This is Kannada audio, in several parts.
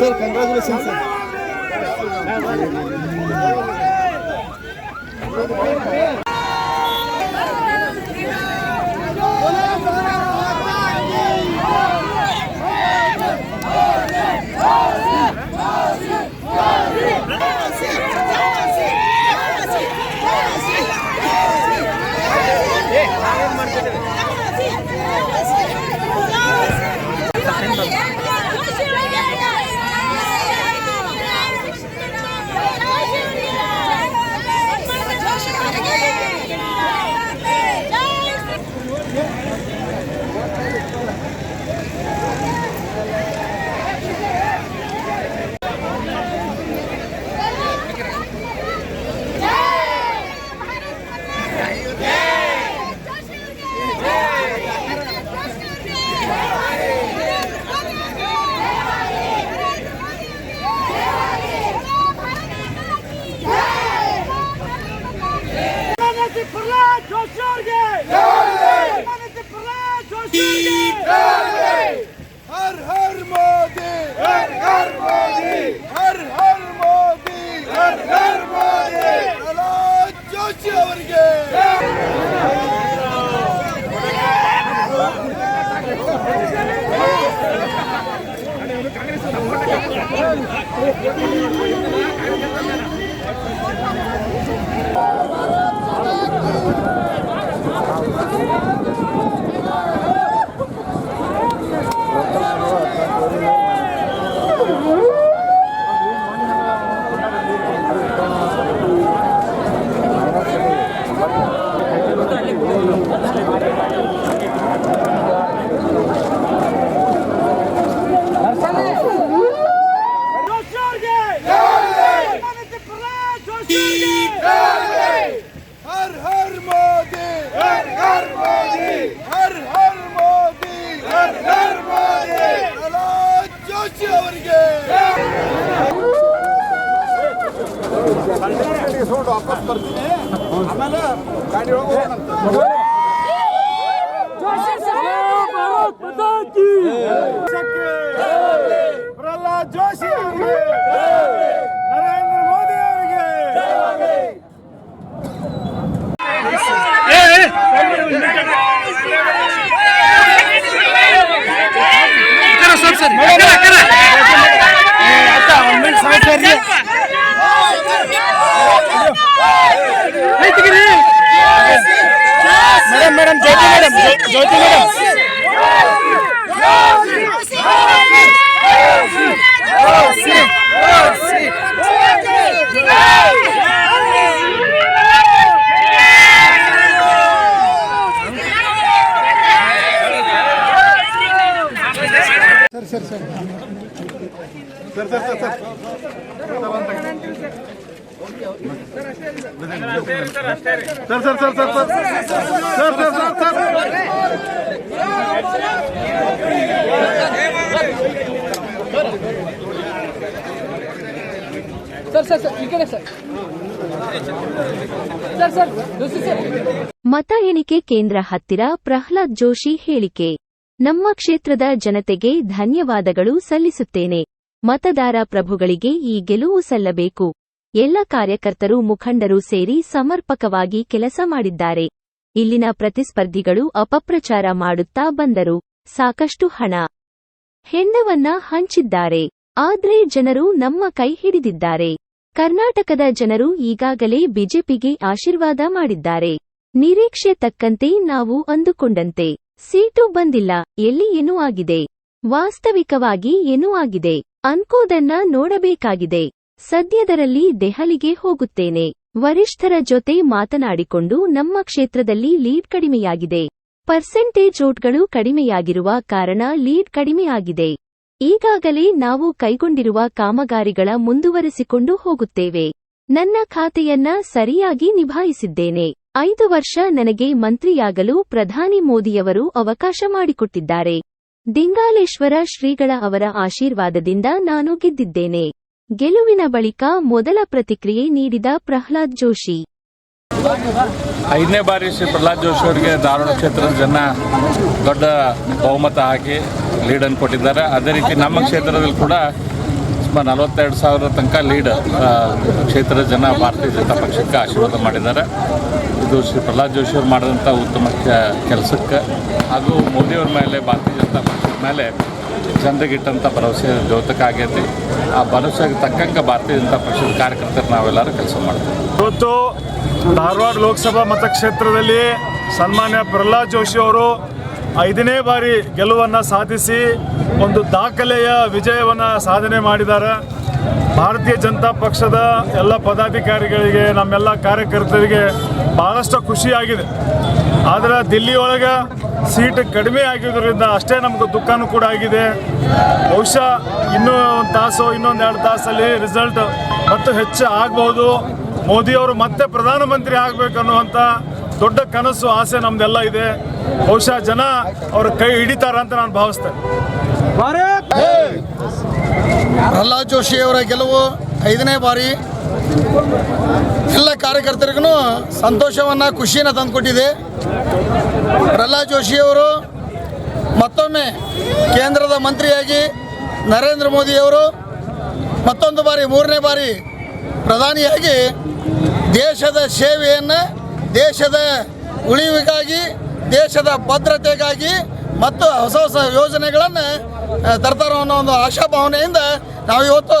Sir congratulation sir Thank you. हर हर मोदी हर हर मोदी हर हर मोदी हर हर मोदी ಪ್ರಹ್ಲಾದ್ ಜೋಶಿ ಅವರಿಗೆ ವಾಪಸ್ ಬರ್ತೀನಿ ಆಮೇಲೆ ಗಾಡಿ Pralhad madam madam Jyoti madam Jyoti madam sir sir sir sir ಮತ ಎಣಿಕೆ ಕೇಂದ್ರ ಹತ್ತಿರ ಪ್ರಹ್ಲಾದ್ ಜೋಶಿ ಹೇಳಿಕೆ ನಮ್ಮ ಕ್ಷೇತ್ರದ ಜನತೆಗೆ ಧನ್ಯವಾದಗಳು ಸಲ್ಲಿಸುತ್ತೇನೆ ಮತದಾರ ಪ್ರಭುಗಳಿಗೆ ಈ ಗೆಲುವು ಸಲ್ಲಬೇಕು. ಎಲ್ಲ ಕಾರ್ಯಕರ್ತರು ಮುಖಂಡರು ಸೇರಿ ಸಮರ್ಪಕವಾಗಿ ಕೆಲಸ ಮಾಡಿದ್ದಾರೆ. ಇಲ್ಲಿನ ಪ್ರತಿಸ್ಪರ್ಧಿಗಳು ಅಪಪ್ರಚಾರ ಮಾಡುತ್ತಾ ಬಂದರು. ಸಾಕಷ್ಟು ಹಣ ಹೆಣ್ಣವನ್ನ ಹಂಚಿದ್ದಾರೆ. ಆದ್ರೆ ಜನರು ನಮ್ಮ ಕೈ ಹಿಡಿದಿದ್ದಾರೆ. ಕರ್ನಾಟಕದ ಜನರು ಈಗಾಗಲೇ ಬಿಜೆಪಿಗೆ ಆಶೀರ್ವಾದ ಮಾಡಿದ್ದಾರೆ. ನಿರೀಕ್ಷೆ ತಕ್ಕಂತೆ ನಾವು ಅಂದುಕೊಂಡಂತೆ. ಸೀಟು ಬಂದಿಲ್ಲ. ಎಲ್ಲಿ ಏನೂ ಆಗಿದೆ. ವಾಸ್ತವಿಕವಾಗಿ ಏನೂ ಆಗಿದೆ. ಅನ್ಕೋದನ್ನ ನೋಡಬೇಕಾಗಿದೆ. ಸದ್ಯದರಲ್ಲಿ ದೆಹಲಿಗೆ ಹೋಗುತ್ತೇನೆ. ವರಿಷ್ಠರ ಜೊತೆ ಮಾತನಾಡಿಕೊಂಡು ನಮ್ಮ ಕ್ಷೇತ್ರದಲ್ಲಿ ಲೀಡ್ ಕಡಿಮೆಯಾಗಿದೆ. ಪರ್ಸೆಂಟೇಜ್ ಓಟ್ಗಳು ಕಡಿಮೆಯಾಗಿರುವ ಕಾರಣ ಲೀಡ್ ಕಡಿಮೆಯಾಗಿದೆ. ಈಗಾಗಲೇ ನಾವು ಕೈಗೊಂಡಿರುವ ಕಾಮಗಾರಿಗಳ ಮುಂದುವರೆಸಿಕೊಂಡು ಹೋಗುತ್ತೇವೆ. ನನ್ನ ಖಾತೆಯನ್ನ ಸರಿಯಾಗಿ ನಿಭಾಯಿಸಿದ್ದೇನೆ. ಐದು ವರ್ಷ ನನಗೆ ಮಂತ್ರಿಯಾಗಲು ಪ್ರಧಾನಿ ಮೋದಿಯವರು ಅವಕಾಶ ಮಾಡಿಕೊಟ್ಟಿದ್ದಾರೆ. ದಿಂಗಾಲೇಶ್ವರ ಶ್ರೀಗಳ ಅವರ ಆಶೀರ್ವಾದದಿಂದ ನಾನು ಗೆದ್ದಿದ್ದೇನೆ. ಗೆಲುವಿನ ಬಳಿಕ ಮೊದಲ ಪ್ರತಿಕ್ರಿಯೆ ನೀಡಿದ ಪ್ರಹ್ಲಾದ್ ಜೋಶಿ. ಐದನೇ ಬಾರಿ ಶ್ರೀ ಪ್ರಹ್ಲಾದ್ ಜೋಶಿ ಅವರಿಗೆ ಧಾರವಾಡ ಕ್ಷೇತ್ರದ ಜನ ದೊಡ್ಡ ಬಹುಮತ ಹಾಕಿ ಅನ್ನು ಕೊಟ್ಟಿದ್ದಾರೆ. ಅದೇ ರೀತಿ ನಮ್ಮ ಕ್ಷೇತ್ರದಲ್ಲಿ ಕೂಡ ಸುಮಾರು ನಲವತ್ತೆರಡು ಸಾವಿರ ತನಕ ಲೀಡ್ ಕ್ಷೇತ್ರದ ಜನ ಭಾರತೀಯ ಜನತಾ ಪಕ್ಷಕ್ಕೆ ಆಶೀರ್ವಾದ ಮಾಡಿದ್ದಾರೆ. ಇದು ಶ್ರೀ ಪ್ರಹ್ಲಾದ್ ಜೋಶಿ ಅವರು ಮಾಡಿದಂಥ ಉತ್ತಮ ಕೆಲಸಕ್ಕೆ ಹಾಗೂ ಮೋದಿಯವ್ರ ಮೇಲೆ ಭಾರತೀಯ ಪಕ್ಷದ ಮೇಲೆ ಜನರಿಗೆ ಇಟ್ಟಂಥ ಭರವಸೆ, ದ್ಯೋತಕ ಆಗೈತಿ. ಆ ಭರವಸೆಗೆ ತಕ್ಕಂಗೆ ಭಾರತೀಯ ಜನತಾ ಪಕ್ಷದ ಕಾರ್ಯಕರ್ತರು ನಾವೆಲ್ಲರೂ ಕೆಲಸ ಮಾಡ್ತೀವಿ. ಇವತ್ತು ಧಾರವಾಡ ಲೋಕಸಭಾ ಮತಕ್ಷೇತ್ರದಲ್ಲಿ ಸನ್ಮಾನ್ಯ ಪ್ರಹ್ಲಾದ್ ಜೋಶಿ ಅವರು ಐದನೇ ಬಾರಿ ಗೆಲುವನ್ನು ಸಾಧಿಸಿ ಒಂದು ದಾಖಲೆಯ ವಿಜಯವನ್ನು ಸಾಧನೆ ಮಾಡಿದ್ದಾರೆ. ಭಾರತೀಯ ಜನತಾ ಪಕ್ಷದ ಎಲ್ಲ ಪದಾಧಿಕಾರಿಗಳಿಗೆ, ನಮ್ಮೆಲ್ಲ ಕಾರ್ಯಕರ್ತರಿಗೆ ಭಾಳಷ್ಟು ಖುಷಿಯಾಗಿದೆ. ಆದರೆ ದಿಲ್ಲಿ ಒಳಗೆ ಸೀಟ್ ಕಡಿಮೆ ಆಗಿರೋದ್ರಿಂದ ಅಷ್ಟೇ ನಮ್ಗೆ ದುಃಖನೂ ಕೂಡ ಆಗಿದೆ. ಬಹುಶಃ ಇನ್ನೂ ಒಂದು ತಾಸು ಇನ್ನೊಂದು ಎರಡು ತಾಸಲ್ಲಿ ರಿಸಲ್ಟ್ ಮತ್ತು ಹೆಚ್ಚು ಆಗ್ಬೋದು. ಮೋದಿಯವರು ಮತ್ತೆ ಪ್ರಧಾನಮಂತ್ರಿ ಆಗಬೇಕನ್ನುವಂಥ ದೊಡ್ಡ ಕನಸು ಆಸೆ ನಮ್ದೆಲ್ಲ ಇದೆ. ಬಹುಶಃ ಜನ ಅವ್ರ ಕೈ ಹಿಡಿತಾರ ಅಂತ ನಾನು ಭಾವಿಸ್ತೇನೆ. ಪ್ರಹ್ಲಾದ್ ಜೋಶಿ ಅವರ ಗೆಲುವು ಐದನೇ ಬಾರಿ ಎಲ್ಲ ಕಾರ್ಯಕರ್ತರಿಗೂ ಸಂತೋಷವನ್ನು, ಖುಷಿಯನ್ನು ತಂದುಕೊಟ್ಟಿದೆ. ಪ್ರಹ್ಲಾದ್ ಜೋಶಿ ಅವರು, ಮತ್ತೊಮ್ಮೆ ಕೇಂದ್ರದ ಮಂತ್ರಿಯಾಗಿ ನರೇಂದ್ರ ಮೋದಿಯವರು ಮತ್ತೊಂದು ಬಾರಿ, ಮೂರನೇ ಬಾರಿ ಪ್ರಧಾನಿಯಾಗಿ ದೇಶದ ಸೇವೆಯನ್ನು, ದೇಶದ ಉಳಿವಿಗಾಗಿ, ದೇಶದ ಭದ್ರತೆಗಾಗಿ ಮತ್ತು ಹೊಸ ಹೊಸ ಯೋಜನೆಗಳನ್ನು ತರ್ತಾರೋ ಅನ್ನೋ ಒಂದು ಆಶಾಭಾವನೆಯಿಂದ ನಾವು ಇವತ್ತು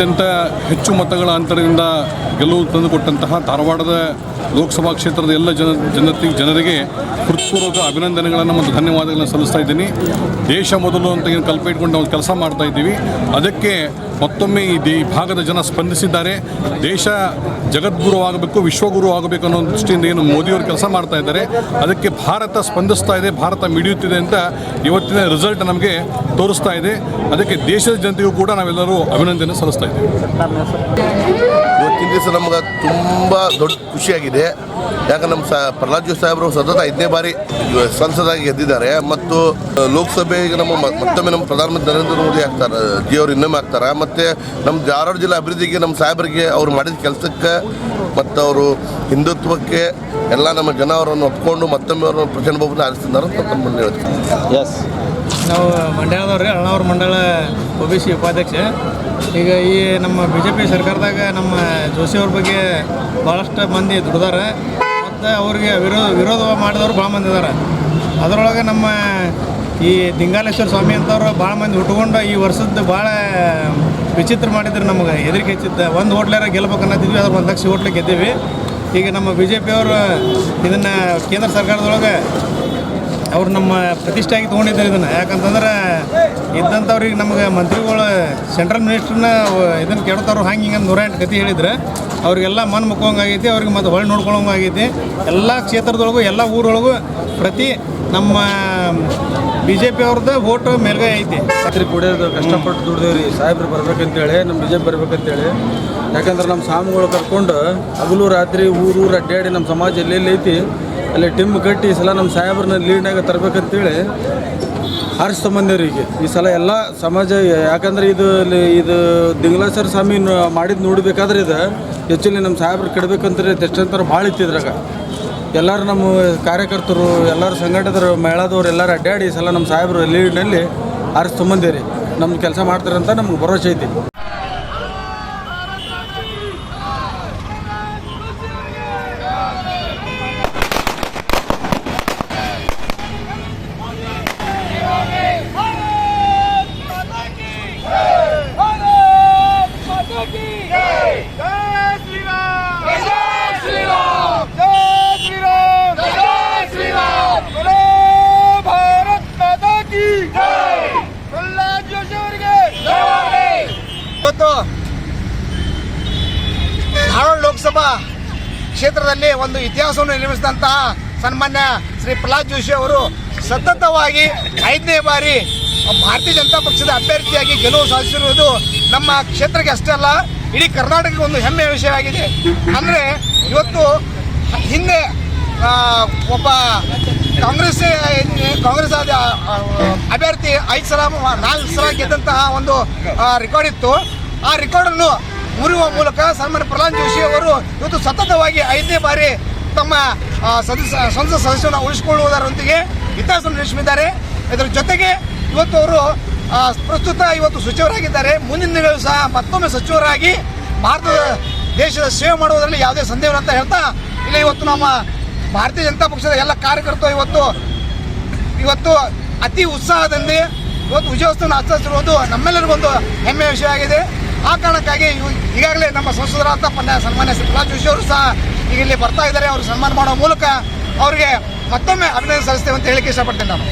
ಅತ್ಯಂತ ಹೆಚ್ಚು ಮತಗಳ ಅಂತರದಿಂದ ಗೆಲುವು ತಂದುಕೊಟ್ಟಂತಹ ಧಾರವಾಡದ ಲೋಕಸಭಾ ಕ್ಷೇತ್ರದ ಎಲ್ಲ ಜನ ಜನತೆ ಜನರಿಗೆ ಹೃತ್ಪೂರ್ವಕ ಅಭಿನಂದನೆಗಳನ್ನು ಮತ್ತು ಧನ್ಯವಾದಗಳನ್ನು ಸಲ್ಲಿಸ್ತಾ ಇದ್ದೀನಿ. ದೇಶ ಮೊದಲು ಅಂತ ಏನು ಕಲ್ಪೆ ಇಟ್ಕೊಂಡು ನಾವು ಕೆಲಸ ಮಾಡ್ತಾ ಇದ್ದೀವಿ. ಅದಕ್ಕೆ ಮತ್ತೊಮ್ಮೆ ಈ ಭಾಗದ ಜನ ಸ್ಪಂದಿಸಿದ್ದಾರೆ. ದೇಶ ಜಗದ್ಗುರು ಆಗಬೇಕು ವಿಶ್ವಗುರು ಆಗಬೇಕು ಅನ್ನೋ ದೃಷ್ಟಿಯಿಂದ ಏನು ಮೋದಿಯವರು ಕೆಲಸ ಮಾಡ್ತಾ ಇದ್ದಾರೆ. ಅದಕ್ಕೆ ಭಾರತ ಸ್ಪಂದಿಸ್ತಾ ಇದೆ, ಭಾರತ ಮಿಡಿಯುತ್ತಿದೆ ಅಂತ ಇವತ್ತಿನ ರಿಸಲ್ಟ್ ನಮಗೆ ತೋರಿಸ್ತಾ ಇದೆ. ಅದಕ್ಕೆ ದೇಶದ ಜನತೆಗೂ ಕೂಡ ನಾವೆಲ್ಲರೂ ಅಭಿನಂದನೆ ಸಲ್ಲಿಸ್ತಾ ಇದ್ದೀವಿ. ಇವತ್ತಿನ ದಿವಸ ನಮ್ಗೆ ತುಂಬ ದೊಡ್ಡ ಖುಷಿಯಾಗಿದೆ. ಯಾಕಂದ್ರೆ ನಮ್ಮ ಸ, ಪ್ರಹ್ಲಾದ್ ಜೋಶಿ ಸಾಹೇಬರು ಸತತ ಐದನೇ ಬಾರಿ ಸಂಸದಾಗಿ ಗೆದ್ದಿದ್ದಾರೆ. ಮತ್ತು ಲೋಕಸಭೆಗೆ ನಮ್ಮ ಮತ್ತೊಮ್ಮೆ ನಮ್ಮ ಪ್ರಧಾನಮಂತ್ರಿ ನರೇಂದ್ರ ಮೋದಿ ಆಗ್ತಾರೆ. ಜಿ ಅವರು ಇನ್ನೊಮ್ಮೆ ಆಗ್ತಾರೆ? ಮತ್ತು ನಮ್ಮ ಧಾರವಾಡ ಜಿಲ್ಲೆ ಅಭಿವೃದ್ಧಿಗೆ ನಮ್ಮ ಸಾಹೇಬರಿಗೆ ಅವ್ರು ಮಾಡಿದ ಕೆಲಸಕ್ಕೆ ಮತ್ತು ಅವರು ಹಿಂದುತ್ವಕ್ಕೆ ಎಲ್ಲ ನಮ್ಮ ಜನ ಅವರನ್ನು ಒಪ್ಕೊಂಡು ಮತ್ತೊಮ್ಮೆ ಅವರನ್ನು ಪ್ರಚಂಡ ಬಹುಮತ ಆರಿಸ್ತಿದ್ದಾರೆ ಅಂತ ತಮ್ಮ ಹೇಳ್ತೀನಿ. ನಾವು ಮಂಡ್ಯದವ್ರಿ ಅಣ್ಣವ್ರ ಮಂಡಳ ಒ ಬಿ ಸಿ ಉಪಾಧ್ಯಕ್ಷ. ಈಗ ಈ ನಮ್ಮ ಬಿ ಜೆ ಪಿ ಸರ್ಕಾರದಾಗ ನಮ್ಮ ಜೋಶಿ ಅವ್ರ ಬಗ್ಗೆ ಭಾಳಷ್ಟು ಮಂದಿ ದುಡ್ದಾರೆ. ಮತ್ತು ಅವ್ರಿಗೆ ವಿರೋಧ ವಿರೋಧ ಮಾಡಿದವರು ಭಾಳ ಮಂದಿ ಇದ್ದಾರೆ ಅದರೊಳಗೆ ನಮ್ಮ ಈ ದಿಂಗಾಲೇಶ್ವರ ಸ್ವಾಮಿ ಅಂತವ್ರು ಭಾಳ ಮಂದಿ ಹುಟ್ಕೊಂಡು ಈ ವರ್ಷದ ಭಾಳ ವಿಚಿತ್ರ ಮಾಡಿದ್ರು ನಮಗೆ, ಹೆದರಿಕೆ ಹೆಚ್ಚಿದ್ದ ಒಂದು ಹೋಟ್ಲಾರ ಗೆಲ್ಬೇಕು ಅನ್ನತ್ತಿದ್ವಿ ಅದ್ರ ಒಂದು ಲಕ್ಷ ಹೋಟ್ಲಿಗೆ ಗೆದ್ದೀವಿ. ಈಗ ನಮ್ಮ ಬಿ ಜೆ ಪಿಯವರು ಇದನ್ನು ಕೇಂದ್ರ ಸರ್ಕಾರದೊಳಗೆ ಅವರು ನಮ್ಮ ಪ್ರತಿಷ್ಠೆಯಾಗಿ ತೊಗೊಂಡಿದ್ದಾರೆ ಇದನ್ನು. ಯಾಕಂತಂದ್ರೆ ಇದ್ದಂಥವ್ರಿಗೆ ನಮಗೆ ಮಂತ್ರಿಗಳು, ಸೆಂಟ್ರಲ್ ಮಿನಿಸ್ಟ್ರನ್ನ ಇದನ್ನು ಕೆಡ್ತಾರೋ ಹಂಗೆ ಹಿಂಗೆ ನೂರ ಎಂಟು ಕತೆ ಹೇಳಿದ್ರೆ. ಅವ್ರಿಗೆಲ್ಲ ಮನ್ ಮುಕ್ಕೋಂಗಾಗೈತಿ ಅವ್ರಿಗೆ ಮತ್ತೆ ಹೊಳೆ ನೋಡ್ಕೊಳಂಗಾಗೈತಿ ಎಲ್ಲ ಕ್ಷೇತ್ರದೊಳಗೂ, ಎಲ್ಲ ಊರೊಳಗೂ ಪ್ರತಿ ನಮ್ಮ ಬಿ ಜೆ ಪಿ ಮೇಲ್ಗೈ ಐತಿ. ರಾತ್ರಿ ಕುಡಿಯೋದು ಕಷ್ಟಪಟ್ಟು ದುಡ್ದೇವ್ರಿ ಸಾಹೇಬ್ರು ಬರ್ಬೇಕಂತೇಳಿ ನಮ್ಮ ಬಿಜೆಪಿ ಬರ್ಬೇಕಂತೇಳಿ. ಯಾಕಂದ್ರೆ ನಮ್ಮ ಸ್ವಾಮಿಗಳು ಕರ್ಕೊಂಡು ಹಗಲು ರಾತ್ರಿ ಊರೂರು ಅಡ್ಡಾಡಿ ನಮ್ಮ ಸಮಾಜ ಎಲ್ಲೆಲ್ಲಿ ಐತಿ, ಅಲ್ಲಿ ಟಿಮ್ ಕಟ್ಟಿ ಈ ಸಲ ನಮ್ಮ ಸಾಹೇಬ್ರನ್ನ ಲೀಡ್ನಾಗ ತರ್ಬೇಕಂತೇಳಿ ಹಾರಿಸ್ಕೊಂಬಂದೇವ್ರಿ ಈಗ. ಈ ಸಲ ಎಲ್ಲ ಸಮಾಜ, ಯಾಕಂದ್ರೆ ಇದು ಇದು ದಿಂಗ್ಲೇಶ್ವರ ಸ್ವಾಮಿ ಮಾಡಿದ್ದು ನೋಡ್ಬೇಕಾದ್ರೆ ಇದು ಹೆಚ್ಚಲ್ಲಿ ನಮ್ಮ ಸಾಹೇಬ್ರು ಎಷ್ಟಂತಾರೆ ಭಾಳ ಇತ್ತು ಇದ್ರಾಗ. ಎಲ್ಲರೂ ನಮ್ಮ ಕಾರ್ಯಕರ್ತರು, ಎಲ್ಲರೂ ಸಂಘಟಕರು ಮೇಳದವ್ರು ಎಲ್ಲರೂ ಅಡ್ಡಾಡಿ ಸಲ ನಮ್ಮ ಸಾಹೇಬರು ಲೀಡ್ನಲ್ಲಿ ಆರಿಸ್ಕೊಂಬಂದೇರಿ ನಮ್ಮ ಕೆಲಸ ಮಾಡ್ತಾರಂತ ನಮ್ಗೆ ಭರವಸೆ ಐತಿ. ಕ್ಷೇತ್ರದಲ್ಲಿ ಒಂದು ಇತಿಹಾಸವನ್ನು ನಿರ್ಮಿಸಿದಂತಹ ಸನ್ಮಾನ್ಯ ಶ್ರೀ ಪ್ರಹ್ಲಾದ್ ಜೋಶಿ ಅವರು ಸತತವಾಗಿ ಐದನೇ ಬಾರಿ ಭಾರತೀಯ ಜನತಾ ಪಕ್ಷದ ಅಭ್ಯರ್ಥಿಯಾಗಿ ಗೆಲುವು ಸಾಧಿಸಿರುವುದು ನಮ್ಮ ಕ್ಷೇತ್ರಕ್ಕೆ ಅಷ್ಟೇ ಅಲ್ಲ, ಇಡೀ ಕರ್ನಾಟಕಕ್ಕೆ ಒಂದು ಹೆಮ್ಮೆಯ ವಿಷಯವಾಗಿದೆ. ಅಂದರೆ ಇವತ್ತು ಹಿಂದೆ ಒಬ್ಬ ಕಾಂಗ್ರೆಸ್ ಕಾಂಗ್ರೆಸ್ ಆದ ಅಭ್ಯರ್ಥಿ ಐದು ಸಲ, ನಾಲ್ಕು ಸಲ ಗೆದ್ದಂತಹ ಒಂದು ರೆಕಾರ್ಡ್ ಇತ್ತು. ಆ ರೆಕಾರ್ಡನ್ನು ಮುರಿಯುವ ಮೂಲಕ ಸನ್ಮಾನ್ಯ ಪ್ರಹ್ಲಾದ್ ಜೋಶಿ ಅವರು ಇವತ್ತು ಸತತವಾಗಿ ಐದನೇ ಬಾರಿ ತಮ್ಮ ಸದಸ್ಯ ಸಂಸತ್ ಸದಸ್ಯರನ್ನು ಉಳಿಸಿಕೊಳ್ಳುವುದರೊಂದಿಗೆ ಇತಿಹಾಸವನ್ನು ನಡೆಸಿದ್ದಾರೆ ಇದರ ಜೊತೆಗೆ ಇವತ್ತು ಅವರು ಪ್ರಸ್ತುತ ಇವತ್ತು ಸಚಿವರಾಗಿದ್ದಾರೆ. ಮುಂದಿನ ದಿನಗಳು ಸಹ ಮತ್ತೊಮ್ಮೆ ಸಚಿವರಾಗಿ ಭಾರತದ ದೇಶದ ಸೇವೆ ಮಾಡುವುದರಲ್ಲಿ ಯಾವುದೇ ಸಂದೇಹ ಅಂತ ಹೇಳ್ತಾ ಇಲ್ಲಿ. ಇವತ್ತು ನಮ್ಮ ಭಾರತೀಯ ಜನತಾ ಪಕ್ಷದ ಎಲ್ಲ ಕಾರ್ಯಕರ್ತರು ಇವತ್ತು ಇವತ್ತು ಅತಿ ಉತ್ಸಾಹದಿಂದ ಇವತ್ತು ವಿಜಯೋತ್ಸವ ಆಚರಿಸಿರುವುದು ನಮ್ಮೆಲ್ಲರಿಗೊಂದು ಹೆಮ್ಮೆಯ ವಿಷಯ ಆಗಿದೆ ಆ ಕಾರಣಕ್ಕಾಗಿ ಈಗಾಗಲೇ ನಮ್ಮ ಸಂಸದರಾದ ಪನ್ನ ಸನ್ಮಾನ್ಯ ಪ್ರಹ್ಲಾದ್ ಜೋಶಿ ಅವರು ಸಹ ಈಗ ಇಲ್ಲಿ ಬರ್ತಾ ಇದ್ದಾರೆ. ಅವರು ಸನ್ಮಾನ ಮಾಡುವ ಮೂಲಕ ಅವರಿಗೆ ಮತ್ತೊಮ್ಮೆ ಅಭಿನಂದನೆ ಸಲ್ಲಿಸ್ತೇವೆ ಅಂತ ಹೇಳಿಕ್ಕೆ ಇಷ್ಟಪಡ್ತೇನೆ ನಾನು.